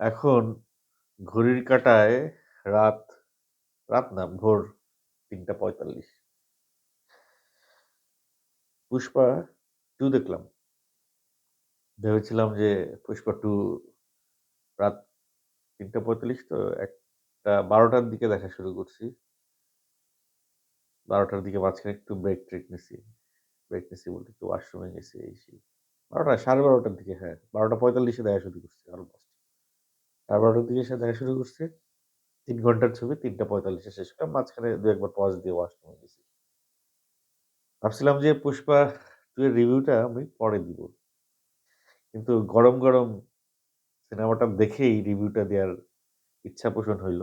এখন ঘড়ির কাঁটায় রাত, রাত না ভোর ৩টা ৪৫। পুষ্পা টু দেখলাম। ভেবেছিলাম যে পুষ্পা টু রাত ৩টা ৪৫ তো একটা ১২টার দিকে দেখা শুরু করছি। ১২টার দিকে মাঝখানে একটু ব্রেক ট্রেক নিছি। ব্রেক নিছি বলতে একটু ওয়াশরুমে গেছি এই সেই। ১২টা ১২:৩০ দিকে হ্যাঁ, ১২টা ৪৫ এ দেখা শুরু করছি অলমোস্ট। ১২টার দিকে এসে দেখা শুরু করছে তিন ঘণ্টার ছবি ৩টা ৪৫ এ শেষ করলাম। মাঝখানে ২-১ বার পজ দিয়ে ওয়াশরুমে গেছি। ভাবছিলাম যে পুষ্পা 2 এর রিভিউটা আমি পরে দিব। কিন্তু গরম, গরম সিনেমাটা দেখেই রিভিউটা দেওয়ার ইচ্ছা পোষণ হইল।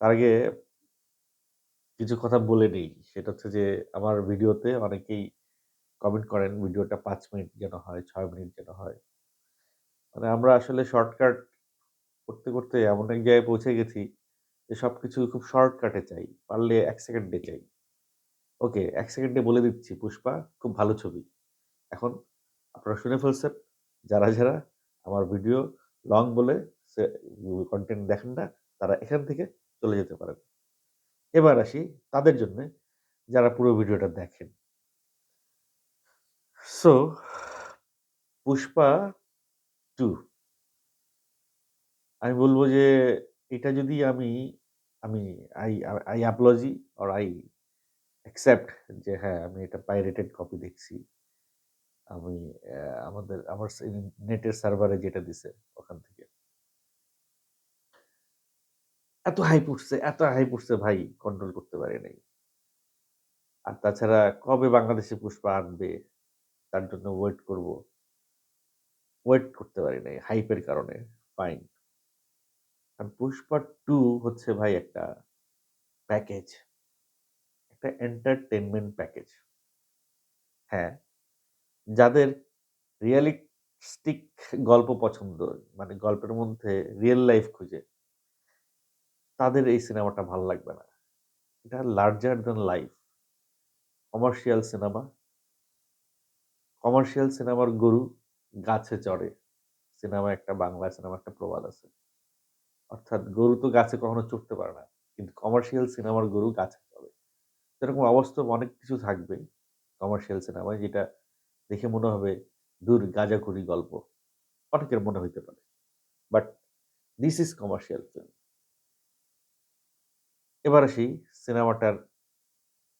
তার আগে কিছু কথা বলে নেই। সেটা হচ্ছে যে আমার ভিডিওতে অনেকেই কমেন্ট করেন ভিডিওটা পাঁচ মিনিট যেন হয়, ছয় মিনিট যেন হয়। মানে আমরা আসলে শর্টকাট করতে, করতে এমন এক জায়গায় পৌঁছে গেছি যে সবকিছু খুব শর্টকাটে চাই। পারলে ১ সেকেন্ডে চাই। ওকে ১ সেকেন্ডে বলে দিচ্ছি 'পুষ্পা' খুব ভালো ছবি। এখন আপনারা শুনে ফেলছেন। যারা, যারা আমার ভিডিও লং বলে সে কনটেন্ট দেখেন না, তারা এখান থেকে চলে যেতে পারেন। এবার আসি তাদের জন্যে যারা পুরো ভিডিওটা দেখেন। সো 'পুষ্পা 2' আমি বলব যে এটা যদি আমি, আমি I I apology or I accept যে হ্যাঁ, আমি এটা পাইরেটেড কপি দেখছি। আমি আমাদের আমার নেটের সার্ভারে যেটা দিছে ওখান থেকে। এত হাইপ উঠছে, এত হাইপ উঠছে ভাই কন্ট্রোল করতে পারি নাই। আর তাছাড়া কবে বাংলাদেশে পুষ্পা আনবে? তার জন্য ওয়েট করব। ওয়েট করতে পারি নাই হাইপের কারণে। ফাইন। কারণ পুষ্পা টু হচ্ছে ভাই একটা প্যাকেজ। একটা এন্টারটেইনমেন্ট প্যাকেজ। হ্যাঁ, যাদের রিয়ালিস্টিক গল্প পছন্দ, মানে গল্পের মধ্যে রিয়েল লাইফ খুঁজে তাদের এই সিনেমাটা ভালো লাগবে না। এটা larger than life. Commercial cinema. Commercial সিনেমার গরু গাছে চড়ে। সিনেমা একটা বাংলা সিনেমা একটা প্রবাদ আছে। অর্থাৎ গরু তো গাছে কখনো চড়তে পারে না। কিন্তু কমার্শিয়াল সিনেমার গরু গাছে চড়ে। এরকম অবাস্তব অনেক কিছু থাকবে কমার্শিয়াল সিনেমায় যেটা দেখে মনে হবে দূর গাঁজাখুরি গল্প। অনেকের মনে হইতে পারে। But this is commercial film. এবার আসি সিনেমাটার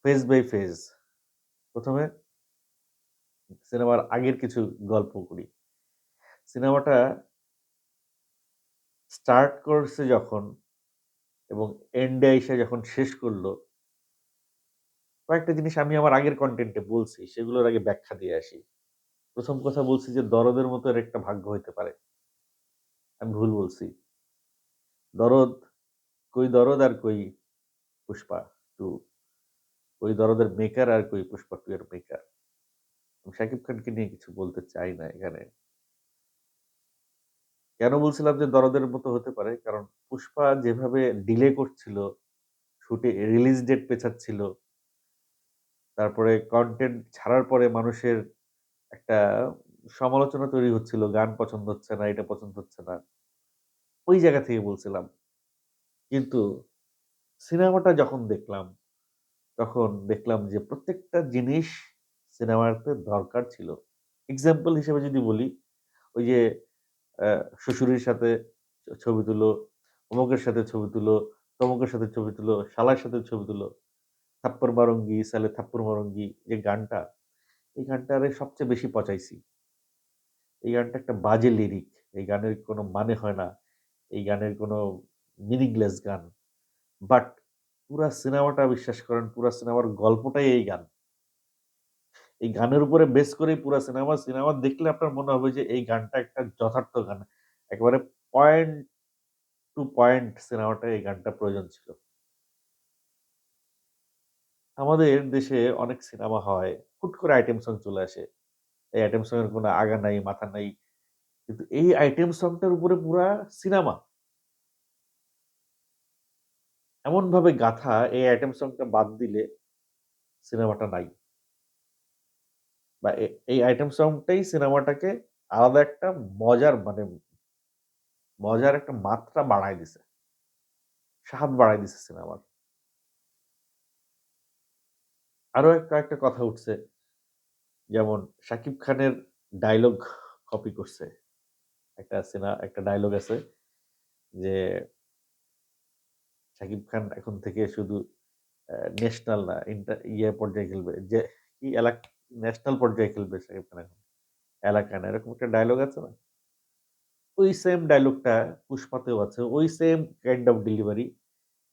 ফেজ বাই ফেজ। প্রথমে সিনেমার আগের কিছু গল্প করি। সিনেমাটা স্টার্ট করছে যখন এবং এন্ড এ আইসা যখন শেষ করল কয়েকটা জিনিস আমি আমার আগের কন্টেন্টে বলছি। সেগুলোর আগে ব্যাখ্যা দিয়ে আসি। প্রথম কথা বলছি যে দরদের মতো এর একটা ভাগ্য হইতে পারে। আমি ভুল বলছি। দরদ, কই দরদ আর কই পুষ্পা টু ওই দরদের মেকার আর কই পুষ্পা টু এর মেকার। শাকিব খানকে নিয়ে কিছু বলতে চাই না এখানে। কেন বলছিলাম যে দরদের মতো হতে পারে? কারণ পুষ্পা যেভাবে ডিলে করছিল, শুটে রিলিজ ডেট পেছাচ্ছিল। তারপরে কন্টেন্ট ছাড়ার পরে মানুষের একটা সমালোচনা তৈরি হচ্ছিল। গান পছন্দ হচ্ছে না, এটা পছন্দ হচ্ছে না। ওই জায়গা থেকে বলছিলাম। কিন্তু সিনেমাটা যখন দেখলাম, তখন দেখলাম যে প্রত্যেকটা জিনিস সিনেমাতে দরকার ছিল। এক্সাম্পল হিসেবে যদি বলি, ওই যে শ্বশুরের সাথে ছবি তুলো, অমুকের সাথে ছবি তুলো, তমুকের সাথে ছবি তুলো, শালার সাথে ছবি তুলো। থাপ্পর মারুঙ্গি, সালে থাপ্পর মারুঙ্গি যে গানটা, এই গানটারে সবচেয়ে বেশি পচাইছি। এই গানটা একটা বাজে লিরিক। এই গানের কোনো মানে হয় না। এই গানের কোনো মিনিংলেস গান। বাট পুরা সিনেমাটা বিশ্বাস করেন, পুরা সিনেমার গল্পটাই এই গান। এই গানের উপরে বেস করে পুরো সিনেমা। সিনেমা দেখলে আপনার মনে হবে যে এই গানটা একটা যথার্থ গান। একেবারে পয়েন্ট টু পয়েন্ট সিনেমাটা এই গানটা প্রয়োজন ছিল। আমাদের দেশে অনেক সিনেমা হয়। হুট করে আইটেম সং চলে আসে। এই আইটেম সং এর কোনো আগা নাই, মাথা নাই। কিন্তু এই আইটেম সংটার উপরে পুরা সিনেমা। এমনভাবে গাঁথা এই আইটেম সংটা বাদ দিলে সিনেমাটা নাই। বা এই আইটেম সংটাই সিনেমাটাকে আলাদা একটা মজার মানে মজার একটা মাত্রা বাড়ায় দিছে। স্বাদ বাড়ায় দিছে সিনেমার। আরও এক, কয়েকটা কথা উঠছে। যেমন শাকিব খানের ডায়লগ কপি করছে। একটা সিনা একটা ডায়লগ আছে যে শাকিব খান এখন থেকে শুধু ন্যাশনাল না ইন্টার ইয়ে পর্যায়ে খেলবে। যে কি এলাক ন্যাশনাল পর্যায়ে খেলবে শাকিব খান এখন। এলাকায় না। এরকম একটা ডায়লগ আছে না? ওই সেম ডায়লগটা পুষ্পাতেও আছে। ওই সেম কাইন্ড অফ ডেলিভারি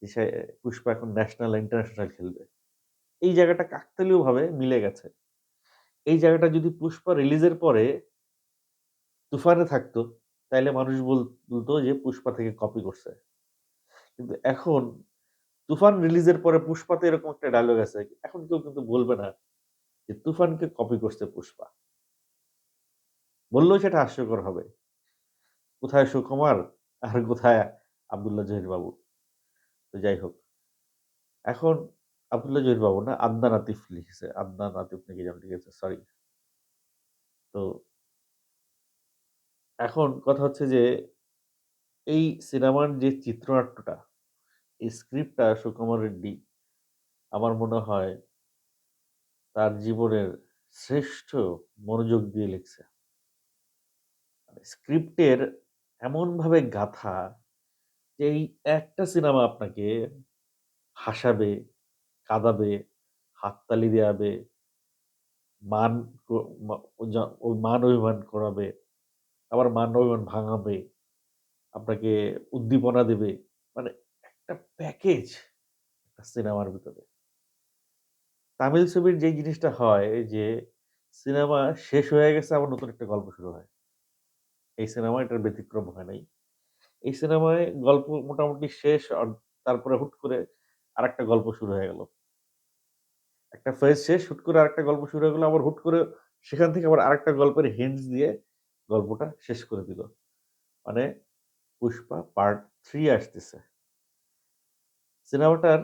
যে পুষ্পা এখন ন্যাশনাল, ইন্টারন্যাশনাল খেলবে। এই জায়গাটা কাকতালীয়ভাবে মিলে গেছে। এই জায়গাটা যদি পুষ্পা রিলিজের পরে তুফানে থাকতো, তাইলে মানুষ বলতো যে পুষ্পা থেকে কপি করছে। কিন্তু এখন তুফান রিলিজের পরে পুষ্পাতে এরকম একটা ডায়লগ আছে। এখন কেউ কিন্তু বলবে না যে তুফানকে কপি করছে পুষ্পা। বললেও সেটা হাস্যকর হবে। কোথায় সুকুমার আর কোথায় আব্দুল্লাহ জহির বাবু। তো যাই হোক। এখন আব্দুল্লাহ জহির বাবু না আদনান আতিফ লিখেছে। আদনান আতিফ নাকি যেন লিখেছে সরি। তো এখন কথা হচ্ছে যে এই সিনেমার যে চিত্রনাট্যটা, এই স্ক্রিপ্টটা সুকুমার রেড্ডি আমার মনে হয় তার জীবনের শ্রেষ্ঠ মনোযোগ দিয়ে লিখছে। স্ক্রিপ্টের এমনভাবে গাঁথা যে এই একটা সিনেমা আপনাকে হাসাবে, কাঁদাবে, হাততালি দেয়াবে, মান জ মান অভিমান করাবে, আবার মান অভিমান ভাঙাবে, আপনাকে উদ্দীপনা দেবে। মানে একটা প্যাকেজ একটা সিনেমার ভিতরে। তামিল ছবির যে জিনিসটা হয় যে সিনেমা শেষ হয়ে গেছে আবার নতুন একটা গল্প শুরু হয়। এই সিনেমায় এটার ব্যতিক্রম হয় নাই। এই সিনেমায় গল্প মোটামুটি শেষ তারপরে হুট করে আরেকটা গল্প শুরু হয়ে গেল। একটা ফেজ শেষ, হুট করে আরেকটা গল্প শুরু হয়ে গেল। আবার হুট করে সেখান থেকে আবার আরেকটা গল্পের হিন্টস দিয়ে গল্পটা শেষ করে দিল। মানে পুষ্পা পার্ট থ্রি আসতেছে। সিনেমাটার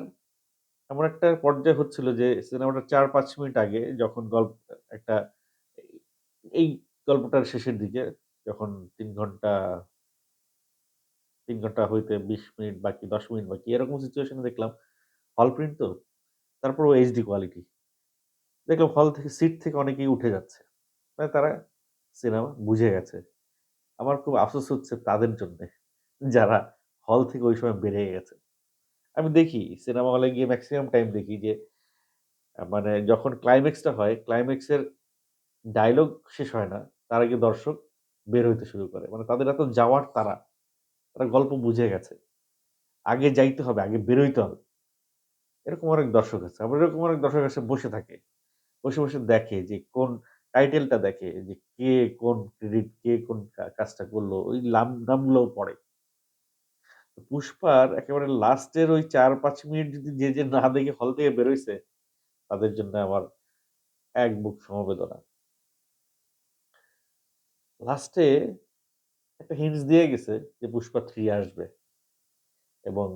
এমন একটা পর্যায় হচ্ছিল যে সিনেমাটা চার পাঁচ মিনিট আগে যখন গল্প একটা এই গল্পটার শেষের দিকে যখন তিন ঘণ্টা তিন ঘণ্টা হইতে ২০ মিনিট বাকি, ১০ মিনিট বাকি এরকম সিচুয়েশন দেখলাম হল প্রিন্ট তো। তারপর ও এইচডি কোয়ালিটি। দেখলাম হল থেকে সিট থেকে অনেকেই উঠে যাচ্ছে। মানে তারা সিনেমা বুঝে গেছে। আমার খুব আফসোস হচ্ছে তাদের জন্যে। যারা হল থেকে ওই সময় বেড়ে গেছে। আমি দেখি সিনেমা হলে গিয়ে ম্যাক্সিমাম টাইম দেখি যে মানে যখন ক্লাইম্যাক্সটা হয়, ক্লাইম্যাক্সের ডায়লগ শেষ হয় না। তার আগে দর্শক বের হইতে শুরু করে। মানে তাদের এত যাওয়ার তাড়া। তারা গল্প বুঝে গেছে। আগে যাইতে হবে, আগে বের হইতে হবে। এরকম অনেক দর্শক আছে। আবার এরকম অনেক দর্শক এসে বসে থাকে। বসে, বসে দেখে যে কোন টাইটেলটা দেখে যে কে কোন ক্রেডিট, কে কোন কাজটা করল ওই লাম নামগুলোও পড়ে। পুষ্পার একেবারে লাস্টের ওই ৪-৫ মিনিট যদি যে, যে না দেখে হল থেকে বের হইছে, তাদের জন্য আমার এক বুক সমবেদনা। লাস্টে একটা হিন্টস দিয়ে গেছে যে 'পুষ্পা 3' আসবে। এবং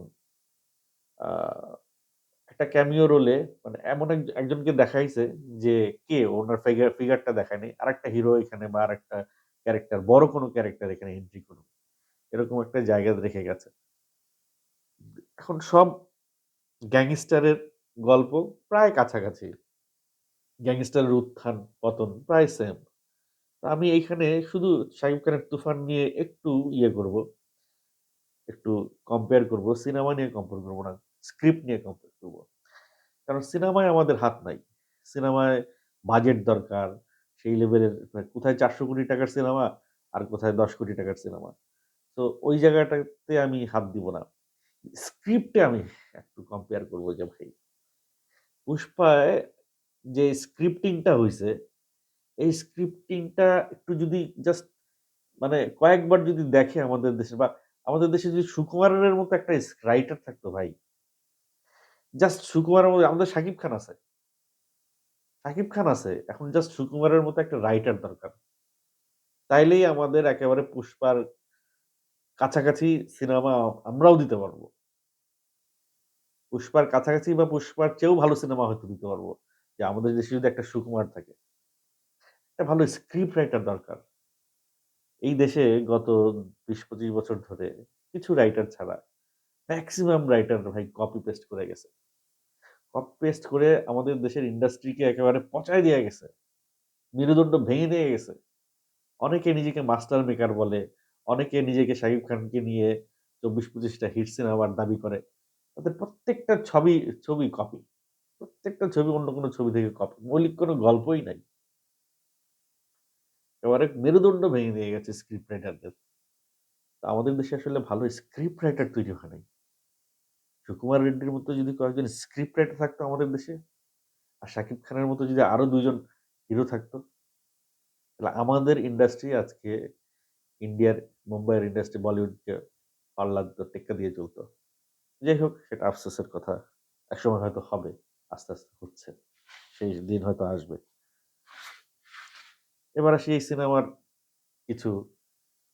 একটা ক্যামিও রোলে মানে এমন এক একজনকে দেখাইছে যে কে ওনার ফিগার ফিগারটা দেখায়নি আর একটা হিরো এখানে বা আরেকটা ক্যারেক্টার বড় কোনো ক্যারেক্টার এখানে এন্ট্রি করবে। এরকম একটা জায়গা রেখে গেছে। এখন সব গ্যাংস্টারের গল্প প্রায় কাছাকাছি। গ্যাংস্টারের উত্থান, পতন প্রায় সেম। আমি এইখানে শুধু শাকিব খানের 'তুফান' নিয়ে একটু ইয়ে করব। একটু কম্পেয়ার করব। সিনেমা নিয়ে কম্পেয়ার করব না। স্ক্রিপ্ট নিয়ে কম্পেয়ার করব। কারণ সিনেমায় আমাদের হাত নাই। সিনেমায় বাজেট দরকার। সেই লেভেলের কোথায় ৪০০ কোটি টাকার সিনেমা আর কোথায় ১০ কোটি টাকার সিনেমা। তো ওই জায়গাটাতে আমি হাত দিব না। স্ক্রিপ্টে আমি একটু কম্পেয়ার করব যে ভাই পুষ্পায় যে স্ক্রিপ্টিংটা হইছে, এই স্ক্রিপ্টিংটা একটু যদি জাস্ট মানে কয়েকবার যদি দেখে আমাদের দেশে বা আমাদের দেশে যদি সুকুমারের মতো একটা রাইটার থাকতো ভাই। জাস্ট সুকুমারের মতো আমাদের শাকিব খান আছে। শাকিব খান আছে। এখন জাস্ট সুকুমারের মতো একটা রাইটার দরকার। তাইলেই আমাদের একেবারে পুষ্পার কাছাকাছি সিনেমা আমরাও দিতে পারব পুষ্পার কাছাকাছি বা পুষ্পার চেয়েও ভালো সিনেমা হয়তো দিতে পারব। যে আমাদের দেশে যদি একটা সুকুমার থাকে। একটা ভালো স্ক্রিপ্ট রাইটার দরকার। এই দেশে গত ২০-২৫ বছর ধরে কিছু রাইটার ছাড়া ম্যাক্সিমাম রাইটার ভাই কপি পেস্ট করে গেছে। কপি পেস্ট করে আমাদের দেশের ইন্ডাস্ট্রিকে একেবারে পচায় দিয়ে গেছে। মেরুদণ্ড ভেঙে দিয়ে গেছে। অনেকে নিজেকে মাস্টার মেকার বলে, অনেকে নিজেকে শাকিব খানকে নিয়ে ২৪-২৫ টা হিট সিনেমার দাবি করে। তাদের প্রত্যেকটা ছবি ছবি কপি। প্রত্যেকটা ছবি অন্য কোনো ছবি থেকে কপি। মৌলিক কোনো গল্পই নাই। একেবারে মেরুদণ্ড ভেঙে দিয়ে গেছে স্ক্রিপ্ট রাইটারদের। তা আমাদের দেশে আসলে ভালো স্ক্রিপ্ট রাইটার তৈরি হয় নাই। সুকুমার রেড্ডির মতো যদি কয়েকজন স্ক্রিপ্ট রাইটার থাকতো আমাদের দেশে, আর শাকিব খানের মতো যদি আরও দুজন হিরো থাকতো, তাহলে আমাদের ইন্ডাস্ট্রি আজকে ইন্ডিয়ার মুম্বাইয়ের ইন্ডাস্ট্রি বলিউডকে পাল্লা দিত, টেক্কা দিয়ে চলত। যাই হোক সেটা আফসোসের কথা। একসময় হয়তো হবে। আস্তে, আস্তে হচ্ছে। সেই দিন হয়তো আসবে। এবার আসি এই সিনেমার কিছু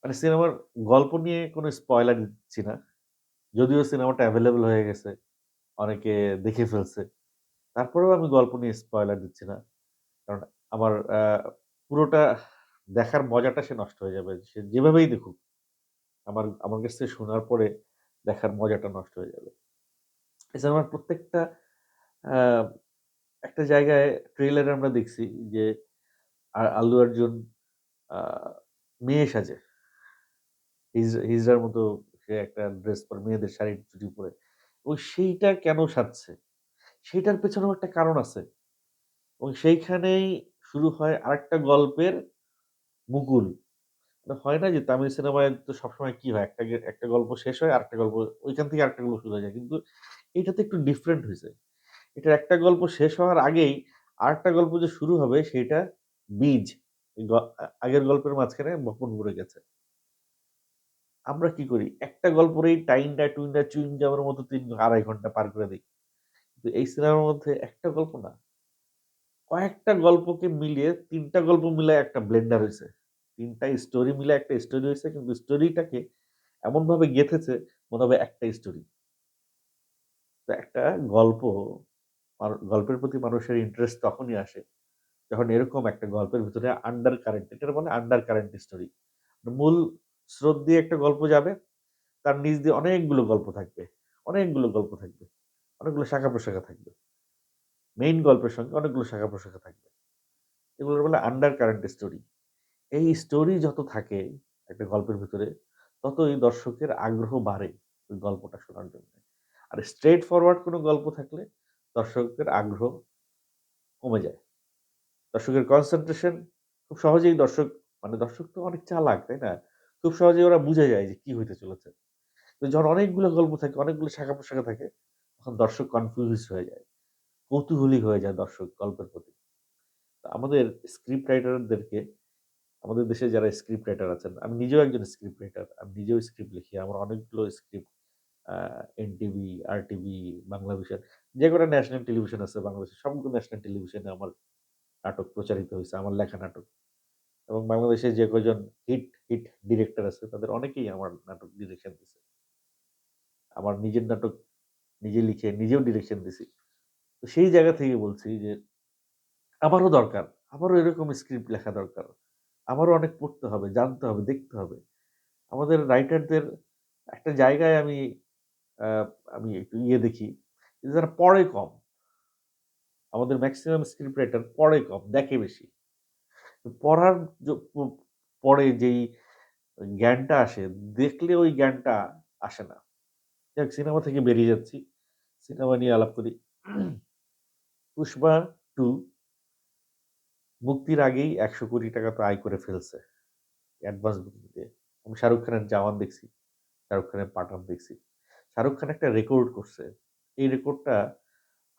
মানে সিনেমার গল্প নিয়ে কোনো স্পয়লার দিচ্ছি না। যদিও সিনেমাটা এভেইলেবল হয়ে গেছে। অনেকে দেখে ফেলছে। তারপরেও আমি গল্প নিয়ে স্পয়লার দিচ্ছি না। কারণ আমার পুরোটা দেখার মজাটা সে নষ্ট হয়ে যাবে। সে যেভাবেই দেখুক। আমার আমার কাছ থেকে শোনার পরে দেখার মজাটা নষ্ট হয়ে যাবে। এছাড়া আমার প্রত্যেকটা একটা জায়গায় ট্রেইলারে আমরা দেখছি যে, আ, আল্লু অর্জুন মেয়ে সাজে। হিজ হিজড়ার মতো সে একটা ড্রেস পরে, মেয়েদের শাড়ি চুড়ি পরে। এবং সেইটা কেন সাজছে? সেইটার পেছনেও একটা কারণ আছে। এবং সেইখানেই শুরু হয় আরেকটা গল্পের মুকুল। মানে হয় না যে তামিল সিনেমায় তো সবসময় কি হয়? একটা একটা গল্প শেষ হয়, আরেকটা গল্প, ওইখান থেকে আরেকটা গল্প শুরু হয়ে যায়। কিন্তু এইটাতে একটু ডিফারেন্ট হইছে। এটার একটা গল্প শেষ হওয়ার আগেই আরেকটা গল্প যে শুরু হবে সেইটা বীজ। আগের গল্পের মাঝখানে বপন করে গেছে। আমরা কি করি? একটা গল্পেরই টাইনটা, টুইনটা চুইংগামের মতো ৩ ২.৫ ঘণ্টা পার করে দেই। কিন্তু এই সিনেমার মধ্যে একটা গল্প না। কয়েকটা গল্পকে মিলিয়ে তিনটা গল্প মিলায় একটা ব্লেন্ডার হইছে। ৩ টা স্টোরি মিলে একটা স্টোরি হইছে কিন্তু স্টোরিটাকে এমনভাবে গেঁথেছে মনে হবে একটা স্টোরি। তো একটা গল্প গল্পের প্রতি মানুষের ইন্টারেস্ট তখনই আসে যখন এরকম একটা গল্পের ভিতরে আন্ডার কারেন্ট এটার বলে আন্ডার কারেন্ট স্টোরি। মূল স্রোত দিয়ে একটা গল্প যাবে। তার নিচ দিয়ে অনেকগুলো গল্প থাকবে। অনেকগুলো গল্প থাকবে। অনেকগুলো শাখা-প্রশাখা থাকবে। মেইন গল্পের সঙ্গে অনেকগুলো শাখা-প্রশাখা থাকবে। এগুলোর বলে আন্ডার কারেন্ট স্টোরি। এই স্টোরি যত থাকে একটা গল্পের ভিতরে, ততই দর্শকের আগ্রহ বাড়ে ওই গল্পটা শোনার জন্য। আর স্ট্রেট ফরওয়ার্ড কোনো গল্প থাকলে দর্শকের আগ্রহ কমে যায়। দর্শকের কনসেন্ট্রেশন খুব সহজেই দর্শক মানে দর্শক তো অনেক চালাক, তাই না? খুব সহজেই ওরা বুঝে যায় যে কি হইতে চলেছে। তো যখন অনেকগুলো গল্প থাকে, অনেকগুলো শাখা পোশাখা থাকে, তখন দর্শক কনফিউজড হয়ে যায়। কৌতূহলী হয়ে যায় দর্শক গল্পের প্রতি। আমাদের স্ক্রিপ্ট রাইটারদেরকে আমাদের দেশে যারা স্ক্রিপ্ট রাইটার আছেন, আমি নিজেও একজন স্ক্রিপ্ট রাইটার। আমি নিজেও স্ক্রিপ্ট লিখি। আমার অনেকগুলো স্ক্রিপ্ট এনটিভি, আরটিভি, বাংলাভিশন যে কটা ন্যাশনাল টেলিভিশন আছে বাংলাদেশে সবগুলো ন্যাশনাল টেলিভিশনে আমার নাটক প্রচারিত হইছে। আমার লেখা নাটক। এবং বাংলাদেশে যে কজন হিট, হিট ডিরেক্টর আছে তাদের অনেকেই আমার নাটক ডিরেকশন দিছে। আমার নিজের নাটক নিজে লিখে নিজেও ডিরেকশন দিছি। তো সেই জায়গা থেকে বলছি যে আমারও দরকার। আমারও এরকম স্ক্রিপ্ট লেখা দরকার। আমারও অনেক পড়তে হবে, জানতে হবে, দেখতে হবে। আমাদের রাইটারদের একটা জায়গায় আমি আমি একটু ইয়ে দেখি যারা পড়ে কম। আমাদের ম্যাক্সিমাম স্ক্রিপ্ট রাইটার পড়ে কম, দেখে বেশি। পড়ার পরে যেই জ্ঞানটা আসে, দেখলে ওই জ্ঞানটা আসে না। যাক সিনেমা থেকে বেরিয়ে যাচ্ছি। সিনেমা নিয়ে আলাপ করি। 'পুষ্পা 2' মুক্তির আগেই ৳১০০,০০,০০,০০০ তো আয় করে ফেলছে। অ্যাডভান্স বুকিং দিয়ে। আমি শাহরুখ খানের 'জাওয়ান' দেখছি। শাহরুখ খানের 'পাঠান' দেখছি। শাহরুখ খান একটা রেকর্ড করছে। এই রেকর্ডটা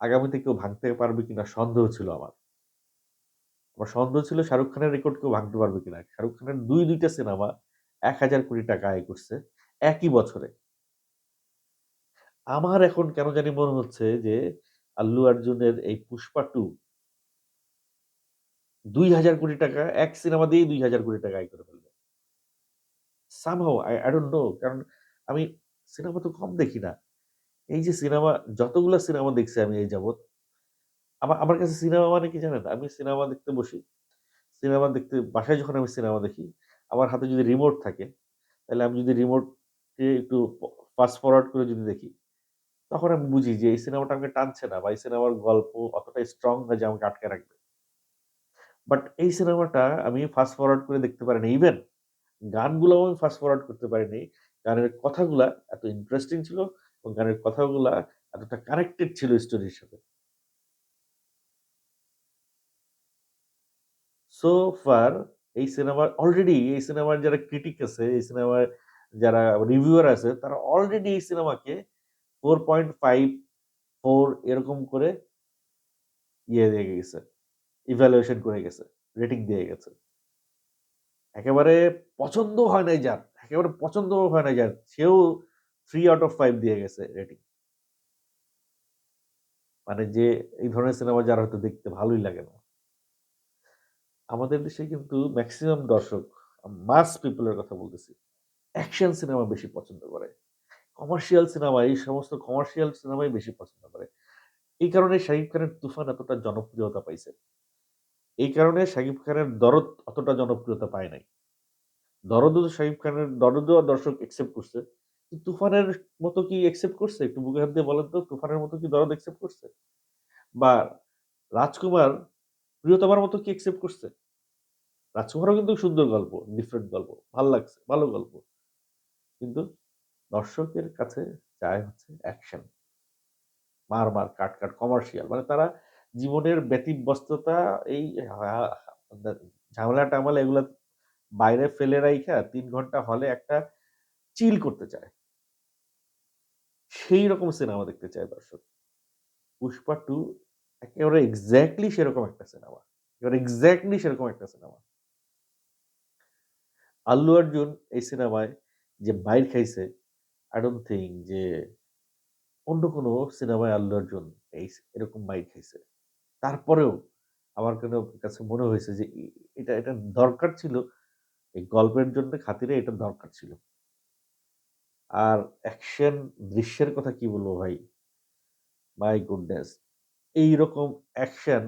আগামীতে কেউ ভাঙতে পারবে কিনা সন্দেহ ছিল আমার। আমার সন্দেহ ছিল শাহরুখ খানের রেকর্ড কেউ ভাঙতে পারবে কিনা। শাহরুখ খানের ২ ২ টা সিনেমা ৳১,০০০,০০,০০,০০০ আয় করছে একই বছরে। আমার এখন কেন জানি মনে হচ্ছে যে আল্লু অর্জুনের এই 'পুষ্পা 2' ৳২,০০০,০০,০০,০০০ এক সিনেমা দিয়েই দুই হাজার কোটি টাকা আয় করে ফেলবে। somehow I I don't know কারণ আমি সিনেমা তো কম দেখি না। এই যে সিনেমা যতগুলো সিনেমা দেখছি আমি এই যাবৎ, আমা আমার কাছে সিনেমা মানে কি জানেন? আমি সিনেমা দেখতে বসি। সিনেমা দেখতে বাসায় যখন আমি সিনেমা দেখি, আমার হাতে যদি রিমোট থাকে, তাহলে আমি যদি রিমোটকে একটু ফাস্ট ফরওয়ার্ড করে যদি দেখি, তখন আমি বুঝি যে এই সিনেমাটা আমাকে টানছে না বা এই সিনেমার গল্প অতটা স্ট্রং না যে আমাকে আটকে রাখবে। বাট এই সিনেমাটা আমি ফাস্ট ফরওয়ার্ড করে দেখতে পারিনি ইভেন গানগুলোও আমি ফাস্ট ফরওয়ার্ড করতে পারিনি। গানের কথাগুলা এত ইন্টারেস্টিং ছিল এবং গানের কথাগুলা এতটা কানেক্টেড ছিল স্টোরির সাথে। সো ফার এই সিনেমার অলরেডি এই সিনেমার যারা ক্রিটিক আছে, এই সিনেমার যারা রিভিউয়ার আছে, তারা অলরেডি এই সিনেমাকে 4.5, 4 এরকম করে ইয়ে দিয়ে গেছে। ইভ্যালুয়েশন করে গেছে। রেটিং দিয়ে গেছে। একেবারে পছন্দ হয় নাই যার, একেবারে পছন্দ হয় নাই যার, সেও 3 আউট অফ 5 দিয়ে গেছে রেটিং। মানে যে এই ধরনের সিনেমা যার হয়তো দেখতে ভালোই লাগে না। আমাদের দেশে কিন্তু ম্যাক্সিমাম দর্শক মাস পিপল এর কথা বলতেছি। অ্যাকশন সিনেমা বেশি পছন্দ করে। কমার্শিয়াল সিনেমা এই সমস্ত কমার্শিয়াল সিনেমাই বেশি পছন্দ করে। এই কারণে শাকিব খানের 'তুফান' এতটা জনপ্রিয়তা পাইছে। এই কারণে শাকিব খানের 'দরদ' অতটা জনপ্রিয়তা পায় নাই। 'দরদও' শাকিব খানের 'দরদও' দর্শক অ্যাকসেপ্ট করছে। 'তুফানের' মতো কি অ্যাকসেপ্ট করছে? একটু বুকে হাত দিয়ে বলেন তো 'তুফানের' মতো কি 'দরদ' অ্যাকসেপ্ট করছে? বা 'রাজকুমার' 'প্রিয়তমার' মতো কি অ্যাকসেপ্ট করছে? 'রাজকুমারও' কিন্তু সুন্দর গল্প, ডিফারেন্ট গল্প। ভালো লাগছে, ভালো গল্প। কিন্তু দর্শকের কাছে চায় হচ্ছে অ্যাকশন। মার, মার, কাট, কাট, কমার্শিয়াল। মানে তারা জীবনের ব্যতিব্যস্ততা এই ঝামেলা-টামেলা এগুলা বাইরে ফেলে রাইখা তিন ঘণ্টা হলে একটা চিল করতে চায়। সেই রকম সিনেমা দেখতে চায় দর্শক। 'পুষ্পা টু একেবারে এক্সাক্টলি সেরকম একটা সিনেমা। একেবারে এক্সাক্টলি সেরকম একটা সিনেমা। আল্লু অর্জুন এই সিনেমায় যে মাইর খাইছে, আই ডোন্ট থিংক যে অন্য কোনো সিনেমায় আল্লু অর্জুন এই এরকম মাইর খাইছে। তারপরেও আমার কেন কাছে মনে হয়েছে যে এটা এটা দরকার ছিল। এই গল্পের জন্য খাতিরে এটা দরকার ছিল। আর অ্যাকশন দৃশ্যের কথা কি বলব ভাই? My goodness! এইরকম অ্যাকশন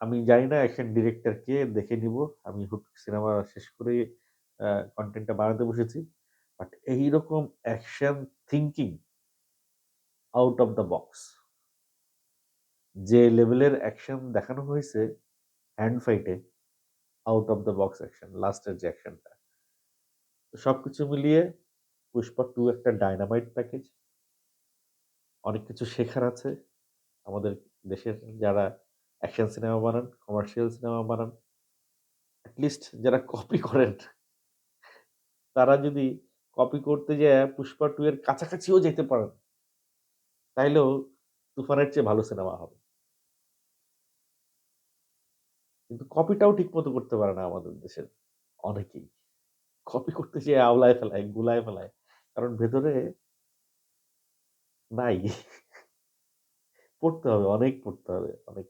আমি জানি না অ্যাকশন ডিরেক্টরকে দেখে নিব আমি হুট সিনেমা শেষ করে কন্টেন্টটা বানাতে বসেছি। বাট এইরকম action thinking out of the box. যে লেভেলের অ্যাকশন দেখানো হয়েছে hand ফাইটে, out of the box action, লাস্টের যে অ্যাকশনটা। সবকিছু মিলিয়ে 'পুষ্পা টু একটা ডায়নামাইট প্যাকেজ। অনেক কিছু শেখার আছে। আমাদের দেশের যারা অ্যাকশন সিনেমা বানান, কমার্শিয়াল সিনেমা বানান। এট লিস্ট যারা কপি করেন তারা যদি কপি করতে যেয়ে 'পুষ্পা টু এর কাছাকাছিও যেতে পারেন তাইলেও 'তুফানের' চেয়ে ভালো সিনেমা হবে। কিন্তু কপিটাও ঠিক মতো করতে পারে না আমাদের দেশের অনেকেই। কপি করতে চেয়ে আওলায় ফেলায়, গুলায় ফেলায়। কারণ ভেতরে নাই। পড়তে হবে, অনেক পড়তে হবে। অনেক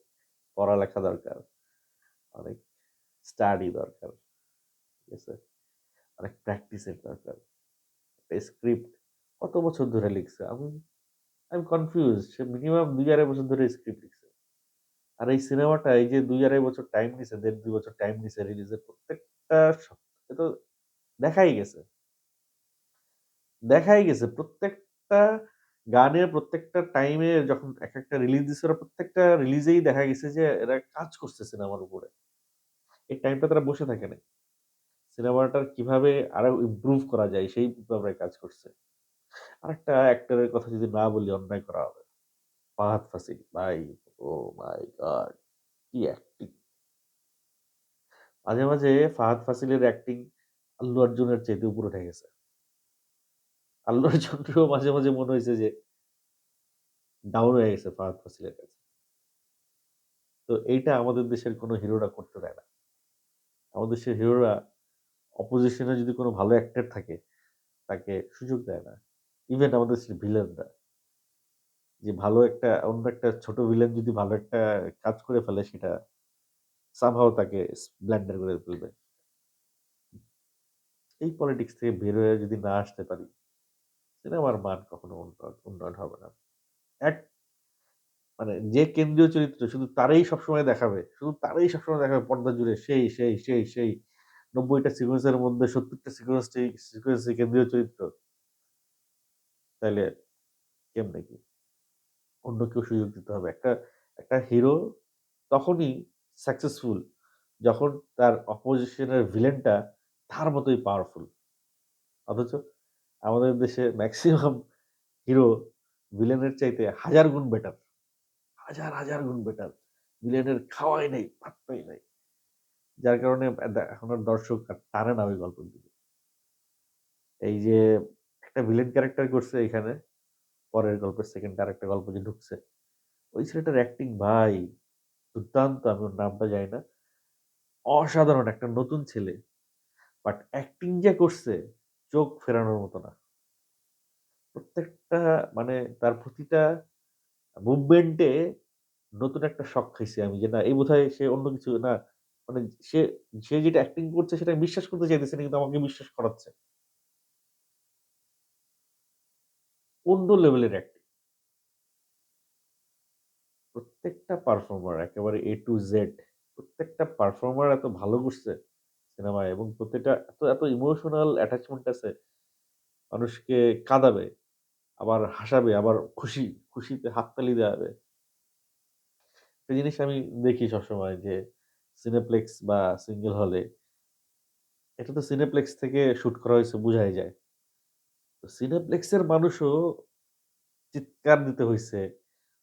পড়ালেখা দরকার। অনেক স্টাডি দরকার। ঠিক আছে? অনেক প্র্যাকটিসের দরকার। স্ক্রিপ্ট কত বছর ধরে লিখছে? আমি আমি কনফিউজ সে মিনিমাম ২-২.৫ বছর ধরে স্ক্রিপ্ট লিখছে। আর এই সিনেমাটা এই যে ২-২.৫ বছর টাইম নিছে, ১.৫-২ বছর টাইম নিছে রিলিজের প্রত্যেকটা তো দেখাই গেছে। দেখাই গেছে প্রত্যেকটা গানের প্রত্যেকটা টাইমে যখন এক একটা রিলিজ দিচ্ছে ওরা প্রত্যেকটা রিলিজেই দেখা গেছে যে এরা কাজ করছে সিনেমার উপরে। এই টাইমটা তারা বসে থাকে নাই। সিনেমাটার কীভাবে আরও ইমপ্রুভ করা যায় সেই ব্যাপারে কাজ করছে। আরেকটা অ্যাক্টরের কথা যদি না বলি অন্যায় করা হবে। ফাহাদ ফাসিল ভাই ওহ মাই গড! কি অ্যাক্টিং! মাঝে, মাঝে ফাহাদ ফাসিলের অ্যাক্টিং আল্লু অর্জুনের চাইতে উপরে উঠে গেছে। আল্লু অর্জুনেরও মাঝে, মাঝে মনে হইছে যে ডাউন হয়ে গেছে ফাহাদ ফাসিলের কাছে। তো এইটা আমাদের দেশের কোনো হিরোরা করতে দেয় না। আমাদের দেশের হিরোরা অপোজিশনে যদি কোনো ভালো অ্যাক্টর থাকে, তাকে সুযোগ দেয় না। ইভেন আমাদের ভিলেনরা। যে ভালো একটা অন্য একটা ছোট ভিলেন যদি ভালো একটা কাজ করে ফেলে সেটা সামহাউ তাকে স ব্লেন্ডার করে ফেলবে। এই পলিটিক্স থেকে বের হয়ে যদি না আসতে পারি, সিনেমার মান কখনো উন্নয়ন হবে না। এক মানে যে কেন্দ্রীয় চরিত্র শুধু তারাই সবসময় দেখাবে। শুধু তারাই সবসময় দেখাবে পর্দা জুড়ে সেই, সেই, সেই, সেই। ৯০ টা সিকোয়েন্সের মধ্যে ৭০ টা সিকোয়েন্সটি সিকোয়েন্সই কেন্দ্রীয় চরিত্র। তাইলে কেমনে কি? অন্য কেউ সুযোগ দিতে হবে। একটা একটা হিরো তখনই সাকসেসফুল যখন তার অপোজিশনের ভিলেনটা তার মতোই পাওয়ারফুল। অথচ আমাদের দেশে ম্যাক্সিমাম হিরো ভিলেনের চাইতে হাজার গুণ বেটার। হাজার, হাজার গুণ বেটার। ভিলেনের খাওয়াই নাই, পাত্তাই নাই। যার কারণে এখন দর্শক টানে না ওই গল্পের দিকে। এই যে একটা ভিলেন ক্যারেক্টার করছে এখানে, পরের গল্পের সেকেন্ড আরেকটা গল্প যে ঢুকছে। ওই ছেলেটার অ্যাক্টিং ভাই দুর্দান্ত! আমি ওর নামটা জানি না। অসাধারণ একটা নতুন ছেলে। বাট অ্যাক্টিং যে করছে চোখ ফেরানোর মতো না। প্রত্যেকটা মানে তার প্রতিটা মুভমেন্টে নতুন একটা শখ খাইছি আমি যে না এই বোধহয় সে অন্য কিছু না মানে সে সে যেটা অ্যাক্টিং করছে সেটা বিশ্বাস করতে চাইতেছে না কিন্তু আমাকে বিশ্বাস করাচ্ছে। অন্য লেভেলের অ্যাক্টিং। প্রত্যেকটা পারফর্মার একেবারে এ টু জেড প্রত্যেকটা পারফর্মার এত ভালো করছে সিনেমায় এবং প্রত্যেকটা এত, এত ইমোশনাল অ্যাটাচমেন্ট আছে। মানুষকে কাঁদাবে, আবার হাসাবে, আবার খুশি, খুশিতে হাততালি দেওয়াবে। একটা জিনিস আমি দেখি সবসময় যে সিনেপ্লেক্স বা সিঙ্গেল হলে এটা তো সিনেপ্লেক্স থেকে শুট করা হয়েছে বোঝাই যায়। সিনেপ্লেক্সের মানুষও চিৎকার দিতে হইছে,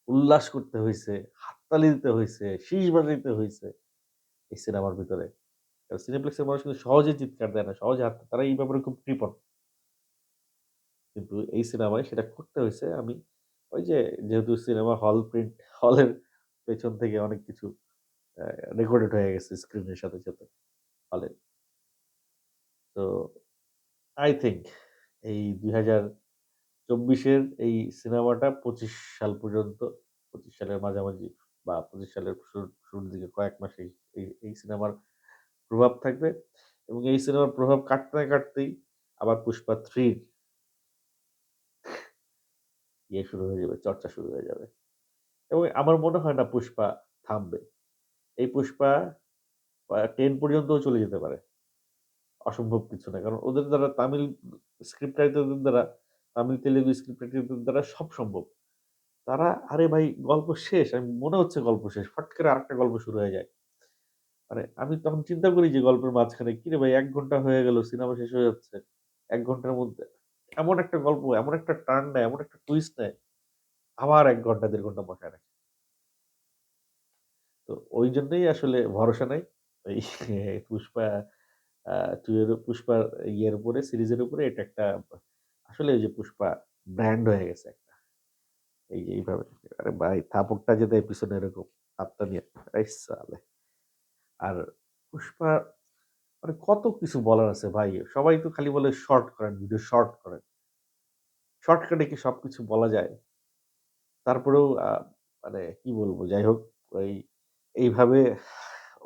উল্লাস করতে হইছে, হাততালি দিতে হইছে, শিস বাজাইতে হইছে এই সিনেমার ভিতরে। সিনেপ্লেক্সের মানুষ কিন্তু সহজেই চিৎকার দেয় না, সহজে হাত তারা এই ব্যাপারে খুব কৃপণ। কিন্তু এই সিনেমায় সেটা করতে হয়েছে আমি ওই যে যেহেতু সিনেমা হল প্রিন্ট হলের পেছন থেকে অনেক কিছু রেকর্ডেড হয়ে গেছে স্ক্রিনের সাথে, সাথে হলে। তো আই থিংক এই দুই হাজার চব্বিশের এই সিনেমাটা ২৫ সাল পর্যন্ত ২৫ সালের মাঝামাঝি বা ২৫ সালের শুরুর দিকে কয়েক মাস এই এই সিনেমার প্রভাব থাকবে এবং এই সিনেমার প্রভাব কাটতে না কাটতেই আবার 'পুষ্পা 3' র ইয়ে শুরু হয়ে যাবে, চর্চা শুরু হয়ে যাবে। এবং আমার মনে হয় না 'পুষ্পা' থামবে। এই 'পুষ্পা' 10 পর্যন্তও চলে যেতে পারে। অসম্ভব কিছু না। কারণ ওদের দ্বারা তামিল স্ক্রিপ্ট রাইটারদের দ্বারা, তামিল তেলেগু স্ক্রিপ্ট রাইটারদের দ্বারা সব সম্ভব। তারা আরে ভাই গল্প শেষ। আমি মনে হচ্ছে গল্প শেষ। ফট করে আরেকটা গল্প শুরু হয়ে যায়। মানে আমি তখন চিন্তা করি যে গল্পের মাঝখানে কিরে ভাই এক ঘণ্টা হয়ে গেল সিনেমা শেষ হয়ে যাচ্ছে। এক ঘণ্টার মধ্যে এমন একটা গল্প, এমন একটা টার্ন নেয়, এমন একটা টুইস্ট নেয়, আবার এক ঘণ্টা দেড় ঘণ্টা বসায় রাখে। তো ওই জন্যই আসলে ভরসা নাই। এই 'পুষ্পা' আ 2 এর 'পুষ্পার' ইয়ের উপরে সিরিজের উপরে এটা একটা আসলে ওই যে 'পুষ্পা' ব্র্যান্ড হয়ে গেছে একটা। এই যে এইভাবে আরে ভাই থাপকটা যে দেয় পিছনে এরকম হাতটা নিয়ে। আর 'পুষ্পা' মানে কত কিছু বলার আছে ভাই। সবাই তো খালি বলে শর্ট করেন, ভিডিও শর্ট করেন। শর্টকাটে কি সব কিছু বলা যায়? তারপরেও মানে কি বলব? যাই হোক ওই এইভাবে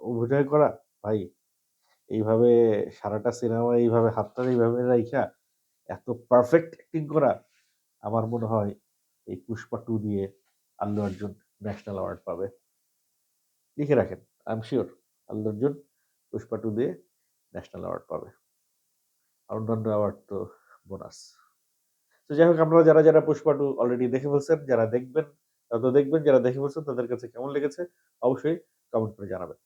অভিনয় করা ভাই, এইভাবে সারাটা সিনেমা এইভাবে হাতটা এইভাবে রাইখা এত পারফেক্ট অ্যাক্টিং করা আমার মনে হয় এই 'পুষ্পা টু দিয়ে আল্লু অর্জুন ন্যাশনাল অ্যাওয়ার্ড পাবে। লিখে রাখেন। I am sure Allu Arjun 'Pushpa two দিয়ে ন্যাশনাল অ্যাওয়ার্ড পাবে। আর অন্যান্য অ্যাওয়ার্ড তো বোনাস। তো যাই হোক আপনারা যারা, যারা 'পুষ্পা টু অলরেডি দেখে ফেলছেন, যারা দেখবেন তত দেখবেন, যারা দেখে ফেলছেন তাদের কাছে কেমন লেগেছে অবশ্যই কমেন্ট করে জানাবেন।